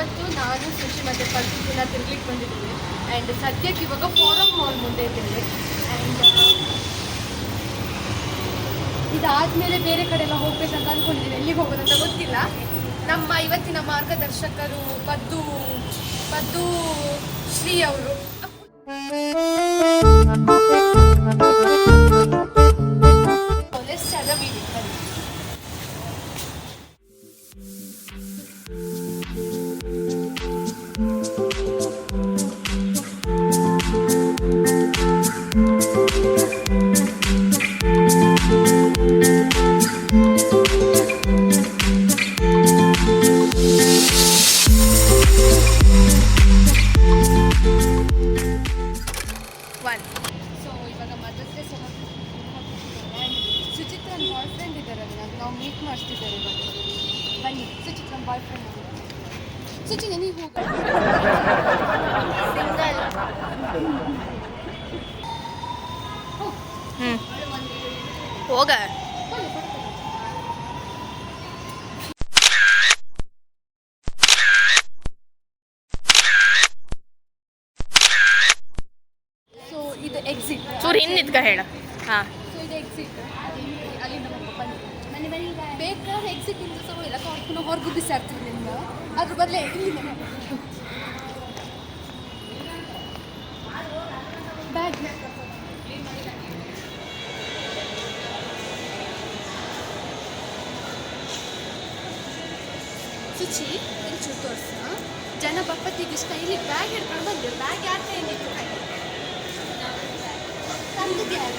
ಇವತ್ತು ನಾನು ಸುಶಿ ಮತ್ತು ಪಲ್ಸು ದಿನ ಬಂದಿದ್ದೀನಿ ಆ್ಯಂಡ್ ಸದ್ಯಕ್ಕೆ ಇವಾಗ ಫೋರಮ್ ಮಾಲ್ ಮುಂದೆ ಇದ್ದೇನೆ. ಆ್ಯಂಡ್ ಇದಾದಮೇಲೆ ಬೇರೆ ಕಡೆ ಎಲ್ಲ ಹೋಗ್ಬೇಕಂತ ಅಂದ್ಕೊಂಡಿದ್ದೀನಿ ಎಲ್ಲಿಗೆ ಹೋಗೋದಂತ ಗೊತ್ತಿಲ್ಲ. ನಮ್ಮ ಇವತ್ತಿನ ಮಾರ್ಗದರ್ಶಕರು ಪದ್ದು ಪದ್ದು ಶ್ರೀ ಅವರು. ಎಕ್ಸಿಟ್ ಚೂರು ಹಿಂದೆ ನಿಂತ್ಕ ಹೇಳ ಹಾಂ ಬೇಕಾದ್ರೆ ಎಕ್ಸಿಟ್ ಇಂದ ತಗೊಳ್ಳಿಲ್ಲ ಅವ್ರು ಪುನಃ ಹೊರಗು ಬಿಸಾಡ್ತಾರೆ ನಿಮ್ಗೆ ಅದ್ರ ಬದಲೇ ಇಲ್ಲಿಂದ ಬ್ಯಾಗ್ ಇಲ್ಲಿ ಚೂರು ತೋರಿಸ. ಜನ ಬಪ್ಪತ್ತಿಗೆ ಇಷ್ಟ. ಇಲ್ಲಿ ಬ್ಯಾಗ್ ಹಿಡ್ಕೊಂಡು ಬಂದೆ ಬ್ಯಾಗ್ ಯಾಕೆ ಕೈಲಿತ್ತು ತಂದಿದ್ದು ಯಾರು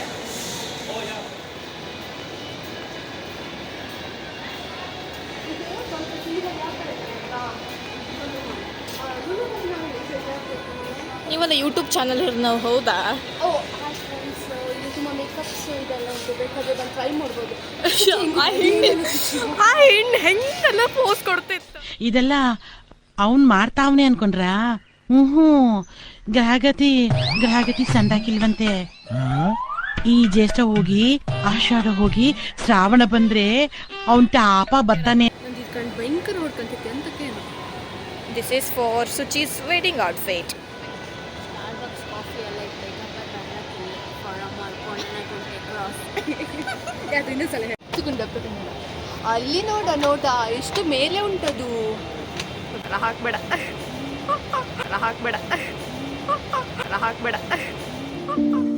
ನೀವಲ್ಲ ಯೂಟ್ಯೂಬ್ ಚಾನಲ್ ನಾವು ಹೌದಾ? ಓ ಹಾಯ್ ಫ್ರೆಂಡ್ಸ್ ಇಲ್ಲಿ ತುಂಬ ಮೇಕಪ್ಸ್ ಇದೆಲ್ಲ ಉಂಟು. ಬೇಕಾದ್ರೆ ಬಂದು ಟ್ರೈ ಮಾಡ್ಬೋದು. ಆ ಹೆಣ್ಣು ಆ ಹೆಣ್ಣು ಹೆಂಗೆಲ್ಲ ಪೋಸ್ ಕೊಡ್ತಿತ್ತು? ಇದೆಲ್ಲ ಅವನು ಮಾಡ್ತಾವನೆ ಅನ್ಕೊಂಡ್ರ? ಹ್ಞೂ. ಗ್ರಹಗತಿ ಗ್ರಹಗತಿ ಸಂದಾಕಿಲ್ವಂತೆ. ಈ ಜ್ಯೇಷ್ಠ ಹೋಗಿ ಆಷಾಢ ಹೋಗಿ ಶ್ರಾವಣ ಬಂದ್ರೆ ಅವನ್ ಟಾಪ ಬರ್ತಾನೆ. ಭಯಂಕರ ಹೊಡ್ಕೊಂತಿದ್ದೆ ಅಂತಕ್ಕೇನು this is for Suchi's wedding outfit ಅಲ್ಲಿ ನೋಡ ನೋಟ ಎಷ್ಟು ಮೇಲೆ ಉಂಟದು. ಹಾಕ್ಬೇಡ. ಹಾಕ್ಬೇಡ. ಹಾಕ್ಬೇಡ.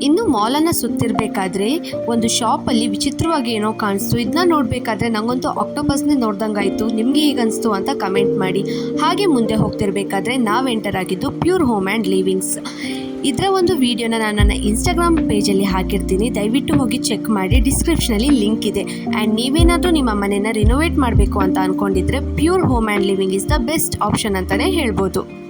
ಇನ್ನು ಮಾಲನ್ನು ಸುತ್ತಿರ್ಬೇಕಾದ್ರೆ ಒಂದು ಶಾಪಲ್ಲಿ ವಿಚಿತ್ರವಾಗಿ ಏನೋ ಕಾಣಿಸ್ತು. ಇದನ್ನ ನೋಡಬೇಕಾದ್ರೆ ನಂಗಂತೂ ಆಕ್ಟೋಪಸ್ನೇ ನಿಮ್ಗೆ ನಿಮಗೆ ಹೇಗನ್ನಿಸ್ತು ಅಂತ ಕಮೆಂಟ್ ಮಾಡಿ. ಹಾಗೆ ಮುಂದೆ ಹೋಗ್ತಿರ್ಬೇಕಾದ್ರೆ ನಾವು ಎಂಟರ್ ಆಗಿದ್ದು ಪ್ಯೂರ್ ಹೋಮ್ ಆ್ಯಂಡ್ ಲಿವಿಂಗ್ಸ್ ಇದರ ಒಂದು ವಿಡಿಯೋನ ನಾನು ನನ್ನ ಇನ್ಸ್ಟಾಗ್ರಾಮ್ ಪೇಜಲ್ಲಿ ಹಾಕಿರ್ತೀನಿ. ದಯವಿಟ್ಟು ಹೋಗಿ ಚೆಕ್ ಮಾಡಿ. ಡಿಸ್ಕ್ರಿಪ್ಷನಲ್ಲಿ ಲಿಂಕ್ ಇದೆ. ಆ್ಯಂಡ್ ನೀವೇನಾದರೂ ನಿಮ್ಮ ಮನೇನ ರಿನೋವೇಟ್ ಮಾಡಬೇಕು ಅಂತ ಅಂದ್ಕೊಂಡಿದ್ರೆ pure home and living is the best option ಅಂತಲೇ ಹೇಳ್ಬೋದು.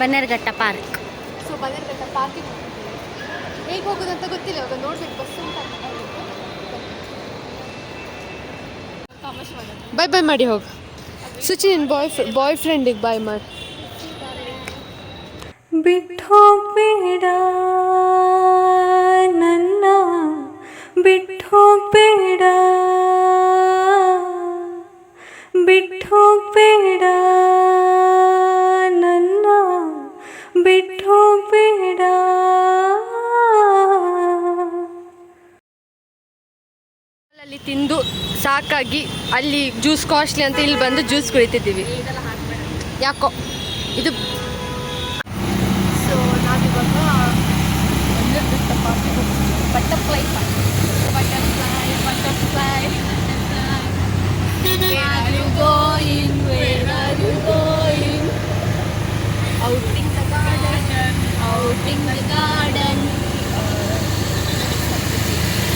ಬನ್ನರ್ಘಟ್ಟ ಪಾರ್ಕ್. ಸೊ ಬನ್ನೇರ್ಘಟ್ಟ ಪಾರ್ಕಿಗೆ ಹೋಗ್ತಿದ್ದೀವಿ ಹೇಗೆ ಹೋಗೋದಂತ ಗೊತ್ತಿಲ್ಲ ಇವಾಗ ನೋಡ್ಬೇಕು ಬಸ್ ಉಂಟು ಬಾಯ್ ಬಾಯ್ ಮಾಡಿ ಹೋಗು ಸುಚಿ ನಿನ್ನ ಬಾಯ್ ಬಾಯ್ ಫ್ರೆಂಡಿಗೆ ಬಾಯ್ ಮಾಡಿ. ಬಿಟ್ಟೋಗ್ಬೇಡ ನನ್ನ ಬಿಟ್ಟೋಗ್ಬೇಡ ಬಿಟ್ಟೋಗ್ಬೇಡ ನನ್ನ, ಬಿಟ್ಟು ಬೇಡ. ತಿಂದು ಸಾಕಾಗಿ ಅಲ್ಲಿ ಜ್ಯೂಸ್ ಕಾಸ್ಟ್ಲಿ ಅಂತ ಇಲ್ಲಿ ಬಂದು ಜ್ಯೂಸ್ ಕುಡಿತಿದ್ದೀವಿ. ಯಾಕೋ? ಇದು Butterfly butterfly butterfly Where are you going? Where are you going? Outing the garden. Outing the garden.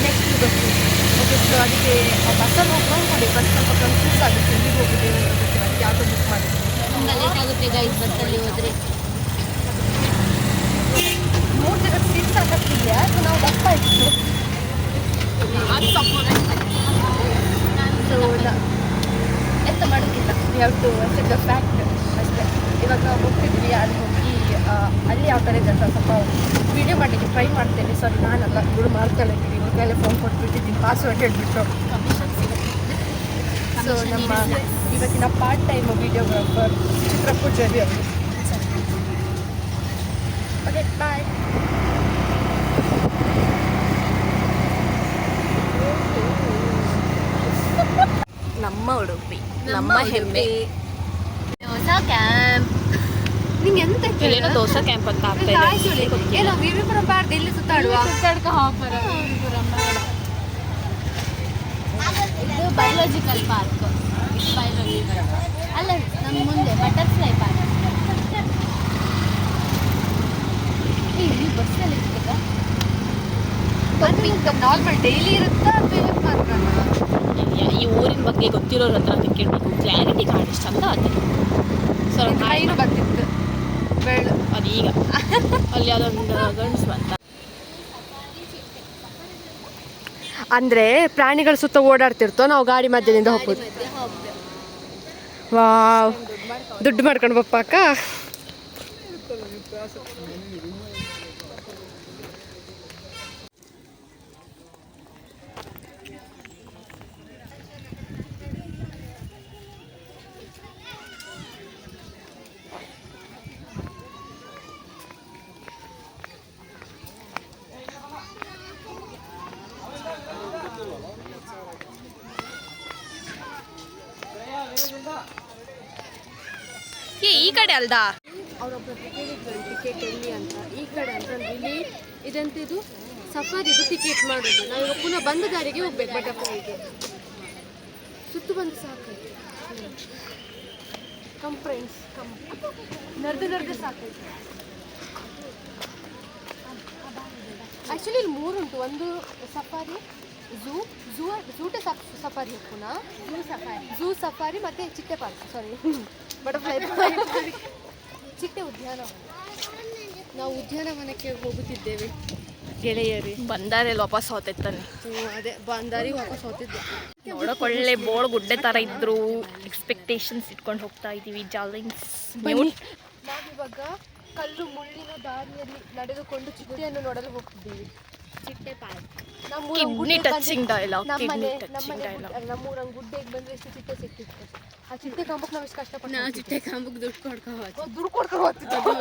Next ಬರ್ತೀವಿ ಓಕೆ ಸೊ ಅದಕ್ಕೆ ಬಸ್ಸಲ್ಲಿ ಹೋಗ್ತಾ ಅನ್ಕೊಂಡೆ ಬಸ್ ಸ್ವಲ್ಪ ಕನ್ಫ್ಯೂಸ್ ಆಗುತ್ತೆ ಎಲ್ಲಿಗೆ ಹೋಗಿದ್ದೇವೆ ಅಂತ ಗೊತ್ತಿಲ್ಲ ಅದಕ್ಕೆ ಯಾವುದೋ ಬುಕ್ ಮಾಡಿದ್ವಿ ತುಂಬ ಲೇಟ್ ಆಗುತ್ತೆ ಗೈಸ್ ಬಸ್ಸಲ್ಲಿ ಹೋದ್ರೆ ಮೂರು ಜನ ಸೀಟ್ ಸಾಕಾಗ್ತಿದೆಯಾ ಸೊ ನಾವು ದಪ್ಪ ಇತ್ತು ಸೊ ಎಂತ ಮಾಡೋಕ್ಕಿಲ್ಲ we to accept the fact ಅಷ್ಟೇ ಇವಾಗ ಹೋಗ್ತಿದ್ವಿ ಅಲ್ಲಿ ಹೋಗಿ ಅಲ್ಲಿ ಯಾವ ಥರ ಇದೆ ಸ್ವಲ್ಪ ವಿಡಿಯೋ ಮಾಡಲಿಕ್ಕೆ ಟ್ರೈ ಮಾಡ್ತೇನೆ ಸಾರಿ ನಾನಲ್ಲ ಗುರು ಮಾಡ್ತಾಳೆ ಇವ್ರಿಗೆಲ್ಲ ಫೋನ್ ಕೊಟ್ಬಿಟ್ಟಿದ್ದೀನಿ ಪಾಸ್ವರ್ಡ್ ಹೇಳಿಬಿಟ್ಟು ಸೊ ನಮ್ಮ ಇವತ್ತಿನ part time videographer Chitra Pujari ಅವರು ಓಕೆ ಬಾಯ್ ನಮ್ಮ ಉಡುಪಿ ನಮ್ಮ ಹೆಮ್ಮೆ. ಹೊಸ ಕ್ಯಾಂಪ್ ನಿಂಗೆ ಎಂತ ಇಲ್ಲೇನೋ ದೋಸೆ ಕ್ಯಾಂಪ್ ಅಂತ ಆಗ್ತಾ ಇದೆ. ಏನೋ ವಿವಿಪುರಂ ಬಾರ್ದು ಇಲ್ಲಿ ಸುತ್ತಾಡುವ. ಇದು ಬಯೋಲಾಜಿಕಲ್ ಪಾರ್ಕ್ ಬಯೋಲಾಜಿಕಲ್ ಅಲ್ಲ ನಮ್ಮ ಮುಂದೆ ಬಟರ್ಫ್ಲೈ ಪಾರ್ಕ್ ಬಸ್ಸಲ್ಲಿ ಇರ್ತದ ನಾರ್ಮಲ್ ಡೈಲಿ ಇರುತ್ತಾ ಅಥವಾ ಈ ಊರಿನ ಬಗ್ಗೆ ಗೊತ್ತಿರೋರು ಹತ್ರ ಅದಕ್ಕೆ ಕೇಳಬೇಕು. ಕ್ಲಾರಿಟಿ ಕಾಣಿಸ್ ಚಂದ ಅದೇ ಸರ್ ಟ್ರೈನು ಬರ್ತಿತ್ತು ಬೆಳ್ಳು. ಈಗ. ಅಲ್ಲಿ ಅದೊಂದು ಗಂಡ್ಸು ಬಂತ. ಅಂದ್ರೆ ಪ್ರಾಣಿಗಳ ಸುತ್ತ ಓಡಾಡ್ತಿರ್ತೋ ನಾವು ಗಾಡಿ ಮಧ್ಯದಿಂದ ಹೋಗ್ಬೋದು. ವಾವ್. ದುಡ್ಡು ಮಾಡ್ಕೊಂಡು ಏ ಈ ಕಡೆ ಅಲ್ದಾ? ಅವರೊಬ್ಬರು ಟಿಕೆಟ್ ಎಲ್ಲಿ ಅಂತ. ಈ ಕಡೆ ಅಂತಂದ್ರೆ ಇಲ್ಲಿ ಇದೆಂತಿದು ಸಫಾರಿದು ಟಿಕೆಟ್ ಮಾಡೋದು. ನಾವಿವಾಗ ಪುನಃ ಬಂದ ದಾರಿಗೆ ಹೋಗ್ಬೇಕು ಬಟರ್ಫ್ಲೈಗೆ ಸುತ್ತು ಬಂದು ಸಾಕಾಯ್ತು ಕಮ್ ಫ್ರೆಂಡ್ಸ್ ಕಮ್ ನರ್ದು ನರ್ದು ಸಾಕಾಯ್ತು ಆ್ಯಕ್ಚುಲಿ ಇಲ್ಲಿ ಮೂರು ಉಂಟು. ಒಂದು ಸಫಾರಿ ಝೂ ಝೂ ಝೂಟ ಸಫಾರಿ ಪುನಃ. ಝೂ ಸಫಾರಿ ಝೂ ಸಫಾರಿ ಮತ್ತೆ ಚಿಟ್ಟೆ ಪಾರ್ಕ್ ಸಾರಿ ಬಟರ್ಫ್ಲೈ ಚಿಟ್ಟೆ ಉದ್ಯಾನವನ ನಾವು ಉದ್ಯಾನವನಕ್ಕೆ ಹೋಗುತ್ತಿದ್ದೇವೆ. ಗೆಳೆಯರಿ. ಬಂದಾರಿ ವಾಪಸ್ ಹೋತಿತ್ತಾನೆ ಅದೇ ಬಂದಾರಿ ವಾಪಸ್ ಹೋಗ್ತಿದ್ದೆ. ನೋಡಕ್ ಒಳ್ಳೆ ಬೋಳ್ ಗುಡ್ಡೆ ತರ ಇದ್ರು. ಎಕ್ಸ್ಪೆಕ್ಟೇಷನ್ಸ್ ಇಟ್ಕೊಂಡು ಹೋಗ್ತಾ ಇದೀವಿ ಜಾಲಿಂಗ್ಸ್ ನಾವಿವಾಗ ಕಲ್ಲು ಮುಳ್ಳಿನ ದಾರಿಯಲ್ಲಿ ನಡೆದುಕೊಂಡು ಚಿಟ್ಟೆಯನ್ನು ನೋಡಲು ಹೋಗ್ತಿದ್ದೀವಿ. ಚಿಟ್ಟೆ park kidney touching dialogue kidney touching ನಮ್ಮನೆ touching ನಮ್ಮನೆ dialogue. ನಮ್ಮೂರಂಗ್ ಗುಡ್ಡೆಗೆ ಬಂದ್ರೆ ಎಷ್ಟು ಚಿಟ್ಟೆ ಸಿಕ್ಕಿತ್ತು? ಆ ಚಿಟ್ಟೆ ಕಾಂಬಕ್ಕೆ ನಾವು ಎಷ್ಟು ಕಷ್ಟಪಟ್ಟು ನಾವು ಚಿಟ್ಟೆ ಕಾಂಬಕ್ಕೆ ದುಡ್ಡು ಕೊಡ್ಕೋ. ದುಡ್ಡು ಕೊಡ್ಕೊಂಡು ಹೋಗ್ತಿದ್ದು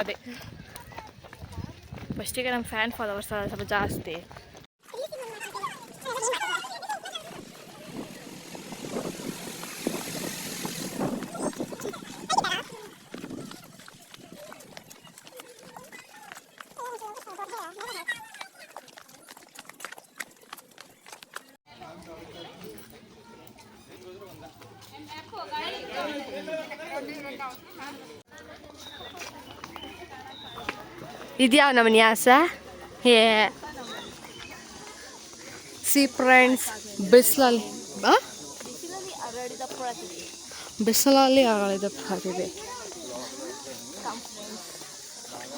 ಅದೇ ಫಸ್ಟಿಗೆ ನಮ್ಮ ಫ್ಯಾನ್ ಫಾಲೋವರ್ಸ್ ಸ್ವಲ್ಪ ಜಾಸ್ತಿ. ಇದ್ಯಾ ನಮ್ಮ ನ್ಯಾಸ? ಏ ಸಿ ಫ್ರೆಂಡ್ಸ್ ಬಿಸಿಲಲ್ಲಿ ಬಿಸಿಲಲ್ಲಿ ಅರಳಿದ ಪ್ರಾತಿದೆ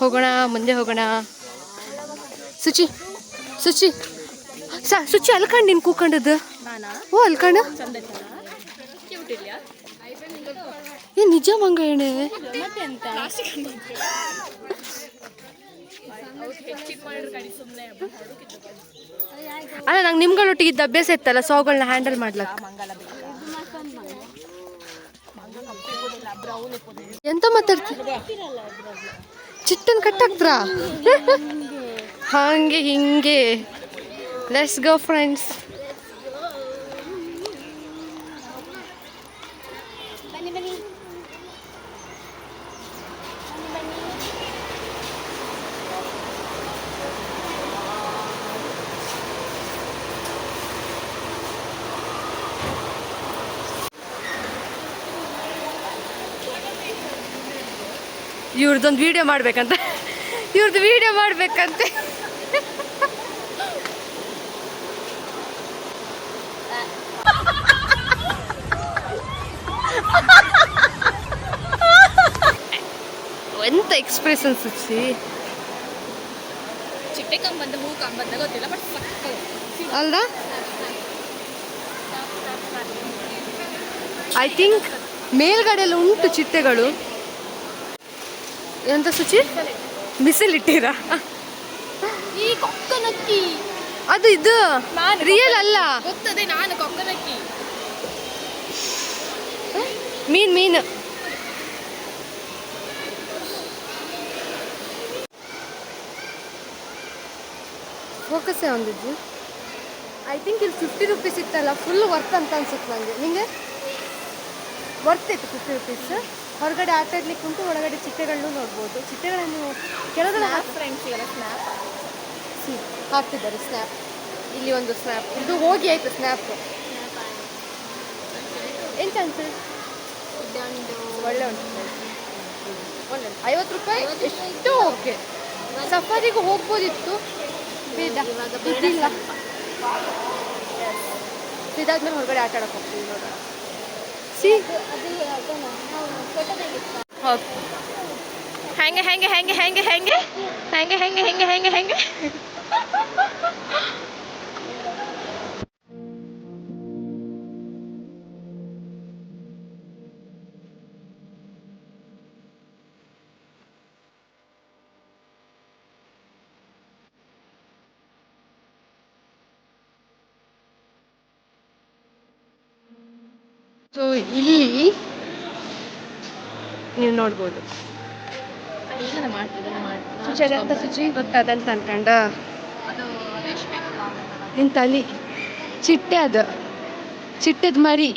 ಹೋಗೋಣ, ಮುಂದೆ ಹೋಗೋಣ. ಸುಚಿ ಸುಚಿ. ಸ, ಸುಚಿ, ಅಲ್ಕಂಡು ನೀನು ಕೂಕೊಂಡದ್ದು? ಓ, ಅಲ್ಕಂಡು? ಏ, ನಿಜ ಮಂಗ ಎಣೆ ಅಲ್ಲ, ನಂಗೆ ನಿಮ್ಗಳೊಟ್ಟಿಗೆ ಇದ್ದ ಅಭ್ಯಾಸ ಇತ್ತಲ್ಲ ಸೋಗಳನ್ನ ಹ್ಯಾಂಡಲ್ ಮಾಡ್ಲಕ್ಕ ಎಂತ ಮಾತಾಡ್ತೀರ ಚಿಟ್ಟನ್ ಕಟ್ಟಾಕ್ತ್ರ ಹಂಗೆ, ಹಿಂಗೆ. ಲೆಟ್ಸ್ ಗೋ ಫ್ರೆಂಡ್ಸ್ ಇವ್ರದ್ದೊಂದು ವಿಡಿಯೋ ಮಾಡ್ಬೇಕಂತ. ಇವ್ರದ್ದು ವಿಡಿಯೋ ಮಾಡ್ಬೇಕಂತೆ. ಎಂತ ಎಕ್ಸ್ಪ್ರೆಷನ್ ಸುಚಿ? ಚಿಟ್ಟೆ ಕಂಬಂದ ಹೂ ಕಂಬಂದ ಗೊತ್ತಿಲ್ಲ ಬಟ್ ಸಕ್ಕ ಅಲ್ದ? ಐ ಥಿಂಕ್ ಮೇಲ್ಗಡೆ ಎಲ್ಲ ಉಂಟು ಚಿಟ್ಟೆಗಳು. ಎಂತ ಸುಚಿ? ಬಿಸಿಲಿಟ್ಟಿರಾ? ಈ ಕೊಕ್ಕನಕ್ಕಿ. ಅದು ಇದು ರಿಯಲ್ ಅಲ್ಲ. ಗೊತ್ತದೆ ನಾನು ಕೊಕ್ಕನಕ್ಕಿ. ಮೀನ್ ಮೀನು. ಫೋಕಸ್ಸೇ ಒಂದಿದ್ದು ಐ ಥಿಂಕ್ ಇಲ್ಲಿ ಫಿಫ್ಟಿ ರುಪೀಸ್ ಇತ್ತಲ್ಲ ಫುಲ್ ವರ್ತ್ ಅಂತ ಅನ್ಸುತ್ತೆ ನನಗೆ ನಿಂಗೆ? ವರ್ತ್ ಇತ್ತು ಫಿಫ್ಟಿ ರುಪೀಸ್. ಹೊರಗಡೆ ಆಟ ಆಡ್ಲಿಕ್ಕೆ ಉಂಟು ಒಳಗಡೆ ಚಿಟ್ಟೆಗಳನ್ನು ನೋಡ್ಬೋದು. ಚಿಟ್ಟೆಗಳನ್ನು ಫ್ರೆಂಡ್ಸ್ ಎಲ್ಲ ಸ್ನ್ಯಾಪ್ ಹಾಕ್ತಿದ್ದಾರೆ ಸ್ನ್ಯಾಪ್ ಇಲ್ಲಿ ಒಂದು ಸ್ನ್ಯಾಪ್ ಇದು ಹೋಗಿ ಆಯಿತು ಸ್ನ್ಯಾಪ್ ಎಂತ ಅನ್ಸುತ್ತೆ ಒಳ್ಳೆ ಉಂಟು. ಒಳ್ಳೆ. ಐವತ್ತು ರೂಪಾಯಿ? ಎಷ್ಟು ಓಕೆ. ಸಫಾರಿಗೂ ಹೋಗ್ಬೋದಿತ್ತು. ಬೇಡ. ಇದಾದ್ಮೇಲೆ ಹೊರಗಡೆ ಆಟ ಆಡಕ್ಕೆ ಹೋಗ್ತೀವಿ ನೋಡೋಣ. ಸಿ? ಹೌದು. ಹೆಂಗೆ ಹೆಂಗೆ ಹೆಂಗೆ ಹೆಂಗೆ ಹೆಂಗೆ ಹೆಂಗೆ ಹೆಂಗೆ ಹೆಂಗೆ ಹೆಂಗೆ ಹೆಂಗೆ ಸೊ ಇಲ್ಲಿ ನೀವು ನೋಡ್ಬೋದು. ಶುಚಿ ಅದೆಂತ ಶುಚಿ ಗೊತ್ತಾದಂತ ಅನ್ಕಂಡ. ನಿನ್ ಅಲ್ಲಿ ಚಿಟ್ಟೆ ಅದ. ಚಿಟ್ಟದ ಮರಿ.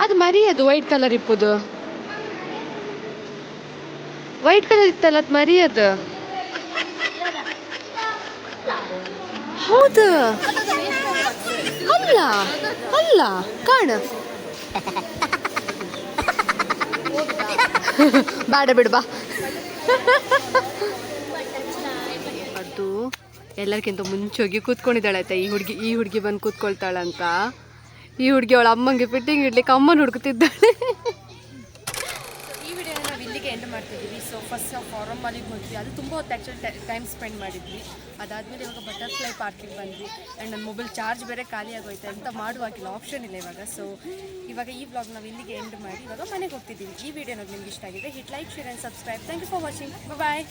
ಅದು ಮರಿ ಅದು ವೈಟ್ ಕಲರ್ ಇಪ್ಪುದು. ವೈಟ್ ಕಲರ್ ಇತ್ತಲ್ಲ ಅದು ಮರಿ ಅದು. ಹೌದು. ಅಲ್ಲ ಅಲ್ಲ, ಕಾಣ. ಬೇಡ ಬಿಡು, ಬಾ. ಅದು ಎಲ್ಲರಿಗಿಂತ ಮುಂಚೆ ಹೋಗಿ ಕೂತ್ಕೊಂಡಿದ್ದಾಳೆ ಆಯ್ತಾ ಈ ಹುಡುಗಿ ಈ ಹುಡುಗಿ ಬಂದು ಕೂತ್ಕೊಳ್ತಾಳಂತ. ಈ ಹುಡುಗಿ ಅವಳ ಅಮ್ಮಂಗೆ ಫಿಟ್ಟಿಂಗ್ ಇಡ್ಲಿಕ್ಕೆ ಅಮ್ಮನ ಹುಡುಕುತ್ತಿದ್ದಾಳೆ ಈ ವಿಡಿಯೋನ ನಾವು ಇಲ್ಲಿಗೆ ಎಂಡ್ ಮಾಡ್ತಿದ್ದೀವಿ. ಸೊ ಫಸ್ಟ್ ನಾವು ಫಾರಮ್ ಮಾಲಿಗೆ ಹೋದ್ವಿ. ಅದು ತುಂಬ ಹೊತ್ತು ಆ್ಯಕ್ಚುಲಿ ಟೈಮ್ ಸ್ಪೆಂಡ್ ಮಾಡಿದ್ವಿ. ಅದಾದಮೇಲೆ ಇವಾಗ ಬಟರ್ಫ್ಲೈ ಪಾರ್ಕಿಗೆ ಬಂದ್ವಿ. ಆ್ಯಂಡ್ ನನ್ನ ಮೊಬೈಲ್ ಚಾರ್ಜ್ ಬೇರೆ ಖಾಲಿ ಆಗೋಯ್ತು ಅಂತ ಮಾಡುವಾಗಿಲ್ಲ. ಆಪ್ಷನ್ ಇಲ್ಲ ಇವಾಗ. ಸೊ ಇವಾಗ ಈ ಬ್ಲಾಗ್ ನಾವು ಇಲ್ಲಿಗೆ ಎಂಡ್ ಮಾಡಿ ಇವಾಗ ಮನೆಗೆ ಹೋಗ್ತಿದ್ದೀವಿ. ಈ ವಿಡಿಯೋ ನಿಮ್ಗೆ ಇಷ್ಟ ಆಗಿದೆ hit like share and subscribe thank you for watching bye